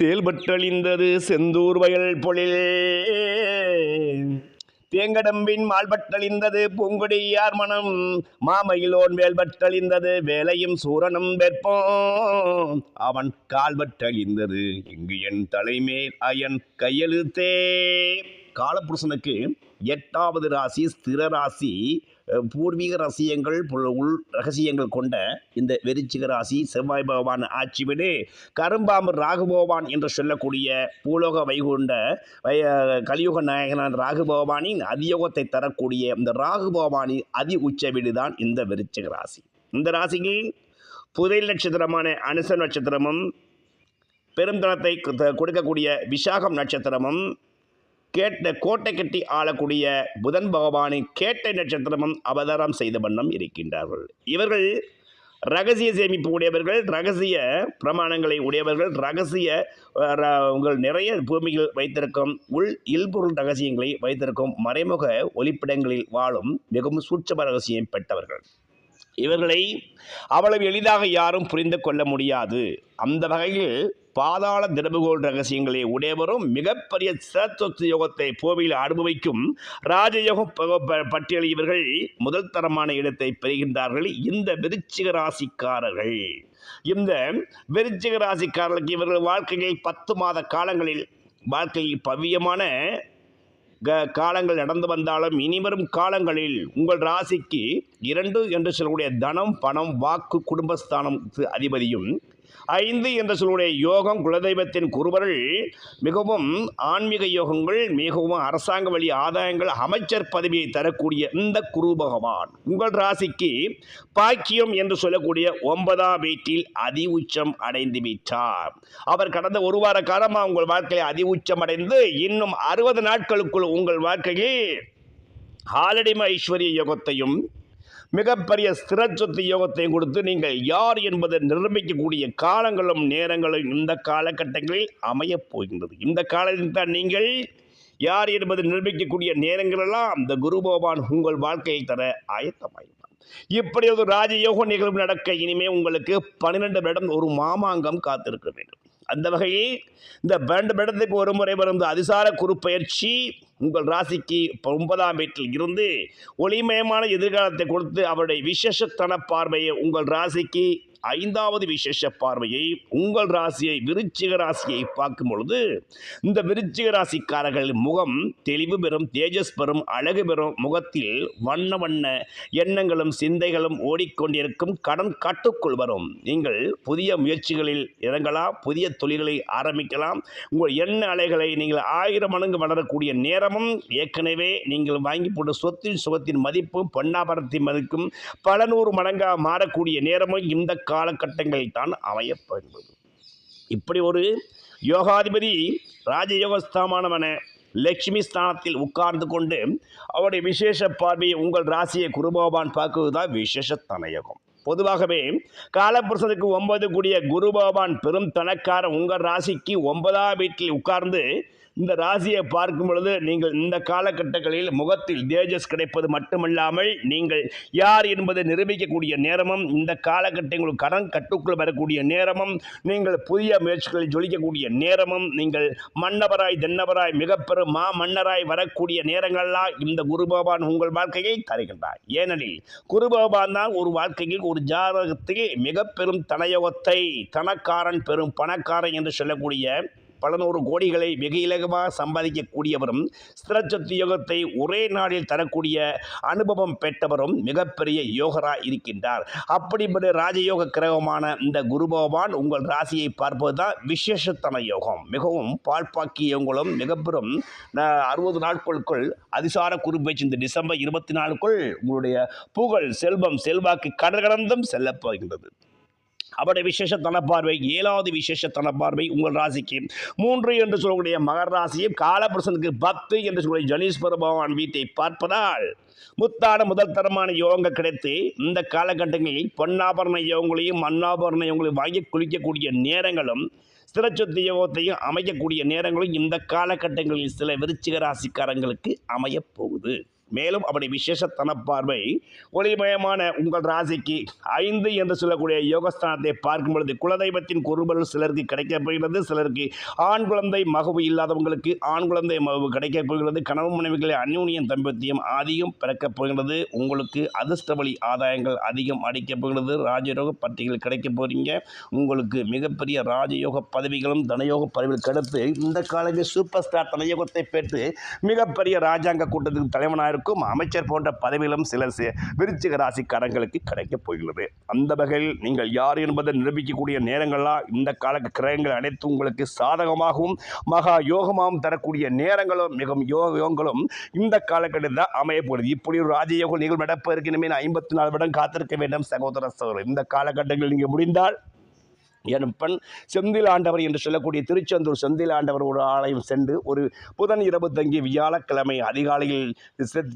செயல்பட்டழிந்தது செந்தூர் வயல் பொழில். தேங்கடம்பின் மால்பட்டழிந்தது பூங்குடியார் மனம். மாமயிலோன் வேல்பட்டழிந்தது வேலையும் சூரனும் வெற்போம். அவன் கால்பட்டழிந்தது இங்கு என் தலைமேல் அயன் கையெழுத்தே. காலபுருஷனுக்கு எட்டாவது ராசி ஸ்திர ராசி பூர்வீக ரகசியங்கள் உள் ரகசியங்கள் கொண்ட இந்த வெறிச்சிக ராசி செவ்வாய் பகவான் ஆட்சி விடு. கரும்பாம்பு ராகுபகவான் என்று சொல்லக்கூடிய பூலோக வைகுண்ட வை- கலியுக நாயகனான ராகுபகவானின் அதியோகத்தை தரக்கூடிய இந்த ராகுபகவானின் அதி உச்ச வீடுதான் இந்த விருச்சிக ராசி. இந்த ராசிக்கு புதையல் நட்சத்திரமான அனுச நட்சத்திரமும் பெருந்தளத்தை கொடுக்கக்கூடிய விசாகம் நட்சத்திரமும் கேட்ட கோட்டை கட்டி ஆளக்கூடிய புதன் பகவானின் கேட்டை நட்சத்திரமும் அவதாரம் செய்த வண்ணம் இருக்கின்றார்கள். இவர்கள் ரகசிய சேமிப்பு உடையவர்கள் ரகசிய பிரமாணங்களை உடையவர்கள் ரகசிய ர- உங்கள் நிறைய பூமிகள் வைத்திருக்கும் உள் இல்பொருள் ரகசியங்களை வைத்திருக்கும் மறைமுக ஒளிப்பிடங்களில் வாழும் மிகவும் சூட்சம ரகசியம் பெற்றவர்கள். இவர்களை அவ்வளவு எளிதாக யாரும் புரிந்து கொள்ள முடியாது. அந்த வகையில் பாதாள திரபுகோள் ரகசியங்களை உடையவரும் மிகப்பெரிய சிரத்தொத்து யோகத்தை போவியில் அனுபவிக்கும் ராஜயோகம் பட்டியல் பட்டியலில் இவர்கள் முதல் தரமான இடத்தை பெறுகின்றார்கள். இந்த விருச்சிக ராசிக்காரர்கள். இந்த விருச்சிக ராசிக்காரர்களுக்கு இவர்கள் வாழ்க்கையில் பத்து மாத காலங்களில் வாழ்க்கையில் பவ்யமான காலங்கள் நடந்து வந்தாலும் இனிவரும் காலங்களில் உங்கள் ராசிக்கு இரண்டு என்று சொல்லக்கூடிய தனம் பணம் வாக்கு குடும்பஸ்தானம் அதிபதியும் ஐந்து என்று சொல்லுடைய யோகம் குலதெய்வத்தின் குருவர்கள் மிகவும் ஆன்மீக யோகங்கள் மிகவும் அரசாங்க வழி ஆதாயங்கள் அமைச்சர் பதவியை தரக்கூடிய இந்த குரு பகவான். உங்கள் ராசிக்கு பாக்கியம் என்று சொல்லக்கூடிய ஒன்பதாம் வீட்டில் அதி உச்சம் அடைந்து விட்டார். அவர் கடந்த ஒரு வார காலமாக உங்கள் வாழ்க்கையில் அதி உச்சம் அடைந்து இன்னும் அறுபது நாட்களுக்குள் உங்கள் வாழ்க்கையில் ஆலடிம ஐஸ்வர்ய யோகத்தையும் மிகப்பெரிய ஸ்திரச்சொத்து யோகத்தையும் கொடுத்து நீங்கள் யார் என்பதை நிரூபிக்கக்கூடிய காலங்களும் நேரங்களும் இந்த காலகட்டங்களில் அமையப் போகின்றது. இந்த காலத்தில் தான் நீங்கள் யார் என்பதை நிரூபிக்கக்கூடிய நேரங்களெல்லாம் இந்த குரு பகவான் உங்கள் வாழ்க்கையை தர ஆயத்தமாயிருப்பார். இப்படி ஒரு ராஜயோக நிகழ்வு நடக்க இனிமே உங்களுக்கு பன்னிரெண்டு வருடம் ஒரு மாமாங்கம் காத்திருக்க வேண்டும். அந்த வகையில் இந்த பன்னெண்டு வருடத்துக்கு ஒரு முறை வரும் இந்த அதிசார குறுப்பெயர்ச்சி உங்கள் ராசிக்கு ஒன்பதாம் வீட்டில் இருந்து ஒளிமயமான எதிர்காலத்தை கொடுத்து அவருடைய விசேஷத்தன பார்வையை உங்கள் ராசிக்கு ஐந்தாவது விசேஷ பார்வையை உங்கள் ராசியை விருச்சிக ராசியை பார்க்கும் பொழுது இந்த விருச்சிக ராசிக்காரர்கள் முகம் தெளிவு பெறும் தேஜஸ் பெறும் அழகு பெறும் முகத்தில் வண்ண வண்ண எண்ணங்களும் சிந்தைகளும் ஓடிக்கொண்டிருக்கும் கடன் கட்டுக்குள் வரும். நீங்கள் புதிய முயற்சிகளில் இறங்கலாம் புதிய தொழில்களை ஆரம்பிக்கலாம். உங்கள் எண்ண அலைகளை நீங்கள் ஆயிரம் மடங்கு வளரக்கூடிய நேரமும் ஏற்கனவே நீங்கள் வாங்கி போட்ட சொத்தின் சுகத்தின் மதிப்பும் பொன்னாபரத்தின் மதிப்பும் பல நூறு மடங்காக மாறக்கூடிய நேரமும் இந்த காலகட்டங்களில் தான் அமையப்படுகிறது இப்படி ஒரு யோகாதிபதி ராஜயோகஸ்தானமான லட்சுமி ஸ்தானத்தில் உட்கார்ந்து கொண்டு அவருடைய விசேஷ பார்வையை உங்கள் ராசியை குருபகவான் பார்க்குவது தான் விசேஷ தனயோகம். பொதுவாகவே காலபுருஷனுக்கு ஒன்பது கூடிய குரு பகவான் பெரும் தனக்கார உங்கள் ராசிக்கு ஒன்பதாம் வீட்டில் உட்கார்ந்து இந்த ராசியை பார்க்கும் பொழுது நீங்கள் இந்த காலகட்டங்களில் முகத்தில் தேஜஸ் கிடைப்பது மட்டுமல்லாமல் நீங்கள் யார் என்பதை நிரூபிக்கக்கூடிய நேரமும் இந்த காலகட்டங்கள் கடன் கட்டுக்குள் வரக்கூடிய நேரமும் நீங்கள் புதிய முயற்சிகளை ஜொலிக்கக்கூடிய நேரமும் நீங்கள் மன்னவராய் தென்னவராய் மிகப்பெரும் மா மன்னராய் வரக்கூடிய நேரங்கள்லாம் இந்த குரு பகவான் உங்கள் வாழ்க்கையை தருகின்றார். ஏனெனில் குரு பகவான் தான் ஒரு வாழ்க்கையில் ஒரு ஜாதகத்தில் மிக பெரும் தனயோகத்தை தனக்காரன் பெரும் பணக்காரன் என்று சொல்லக்கூடிய பல நூறு கோடிகளை வெகு இலகுவாக சம்பாதிக்கக்கூடியவரும் ஸ்திரச்சத்து யோகத்தை ஒரே நாளில் தரக்கூடிய அனுபவம் பெற்றவரும் மிகப்பெரிய யோகரா இருக்கின்றார். அப்படிப்பட்ட ராஜயோக கிரகமான இந்த குரு பகவான் உங்கள் ராசியை பார்ப்பது தான் விசேஷத்தன யோகம். மிகவும் பால்பாக்கியவங்களும் மிகப்பெரும் அறுபது நாட்களுக்குள் அதிசார குறிப்பேச்சு இந்த டிசம்பர் இருபத்தி நாலுக்குள் உங்களுடைய புகழ் செல்வம் செல்வாக்கு கடற்கடந்தும் செல்லப் போகின்றது. அவருடைய விசேஷ தனப்பார்வை ஏழாவது விசேஷ தனப்பார்வை உங்கள் ராசிக்கு. மூன்று என்று சொல்லக்கூடிய மகர ராசியும் காலபுருஷனுக்கு பத்து என்று சொல்லக்கூடிய ஜனீஸ்வர பகவான் வீட்டை பார்ப்பதால் முத்தான முதல் தரமான யோகங்கள் கிடைத்து இந்த காலகட்டங்களில் பொன்னாபரண யோகங்களையும் மண்ணாபரண யோகங்களையும் வாங்கி குளிக்கக்கூடிய நேரங்களும் ஸ்திரச்சொத்து யோகத்தையும் அமைக்கக்கூடிய நேரங்களும் இந்த காலகட்டங்களில் சில விருச்சிக ராசிக்காரங்களுக்கு அமையப் போகுது. மேலும் அப்படி விசேஷத்தன பார்வை ஒளிமயமான உங்கள் ராசிக்கு ஐந்து என்று சொல்லக்கூடிய யோகஸ்தானத்தை பார்க்கும் பொழுது குலதெய்வத்தின் குறுபல் சிலருக்கு கிடைக்கப் போகிறது சிலருக்கு ஆண் குழந்தை மகவு இல்லாதவங்களுக்கு ஆண் குழந்தை மகவு கிடைக்கப் போகிறது. கணவன் மனைவிகளை அந்யூன்யம் தம்பத்தியம் அதிகம் பிறக்கப் போகிறது. உங்களுக்கு அதிர்ஷ்டவழி ஆதாயங்கள் அதிகம் அடிக்கப் போகிறது. ராஜயோக பட்டியல் கிடைக்கப் போகிறீங்க உங்களுக்கு மிகப்பெரிய ராஜயோக பதவிகளும் தனயோக பதவிகளுக்கு அடுத்து இந்த காலத்தில் சூப்பர் ஸ்டார் தனயோகத்தை பெற்று மிகப்பெரிய ராஜாங்க கூட்டத்துக்கு தலைவனாக இருக்கும் அமைச்சர் போன்ற பதவிகளும் சில சி- விருச்சிக ராசிக்காரங்களுக்கு கிடைக்கப் போகிறது. அந்த வகையில் நீங்கள் யார் என்பதை நிரூபிக்கக்கூடிய நேரங்களாக இந்த கால கிரகங்கள் அனைத்தும் உங்களுக்கு சாதகமாகவும் மகா யோகமாகவும் தரக்கூடிய நேரங்களும் மிகவும் யோக யோகங்களும் இந்த காலகட்டத்தில் தான் அமைய போகிறது இப்படி ஒரு ராஜயோகம் நிகழ்வு நடப்பதற்கு இனிமேல் ஐம்பத்தி நாலு வருடம் காத்திருக்க வேண்டும் சகோதர சகோதரர். இந்த காலகட்டங்களில் நீங்கள் முடிந்தால் எனும் பெண் செந்தில் ஆண்டவர் என்று சொல்லக்கூடிய திருச்செந்தூர் செந்தில் ஆண்டவர் ஒரு ஆலயம் சென்று ஒரு புதன் இரவு தங்கி வியாழக்கிழமை அதிகாலையில்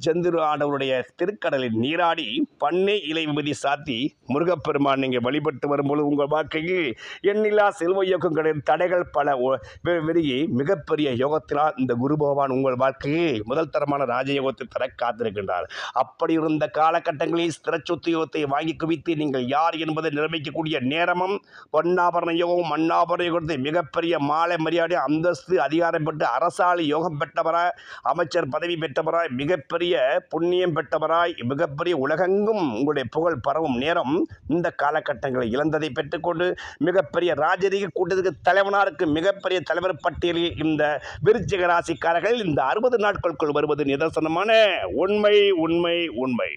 செந்தில் ஆண்டவருடைய திருக்கடலில் நீராடி பண்ணை இலை விபதி சாத்தி முருகப்பெருமான் நீங்கள் வழிபட்டு வரும்பொழுது உங்கள் வாழ்க்கையில் எண்ணில்லா செல்வ இயக்கம் கிடையாது தடைகள் பல ஒ- மிகப்பெரிய யோகத்தினால் இந்த குரு பகவான் உங்கள் வாழ்க்கையை முதல் தரமான ராஜயோகத்தை தர காத்திருக்கின்றார். அப்படி இருந்த காலகட்டங்களில் ஸ்திரச்சொத்து யோகத்தை வாங்கி குவித்து நீங்கள் யார் என்பதை நிரூபிக்கக்கூடிய நேரமும் மண்ணாபரண யோகம் மண்ணாபரண யோகத்தை மிகப்பெரிய மாலை மரியாதை அந்தஸ்து அதிகாரம் பெற்று அரசாளி யோகம் பெற்றவராய் அமைச்சர் பதவி பெற்றவராய் மிகப்பெரிய புண்ணியம் பெற்றவராய் மிகப்பெரிய உலகெங்கும் உங்களுடைய புகழ் பரவும் நேரம் இந்த காலகட்டங்களை இழந்ததை பெற்றுக்கொண்டு மிகப்பெரிய ராஜரீக கூட்டத்துக்கு தலைவனாருக்கு மிகப்பெரிய தலைவர் பட்டியலில் இந்த விருச்சிக ராசிக்காரர்கள் இந்த அறுபது நாட்களுக்குள் வருவது நிதர்சனமான உண்மை உண்மை உண்மை.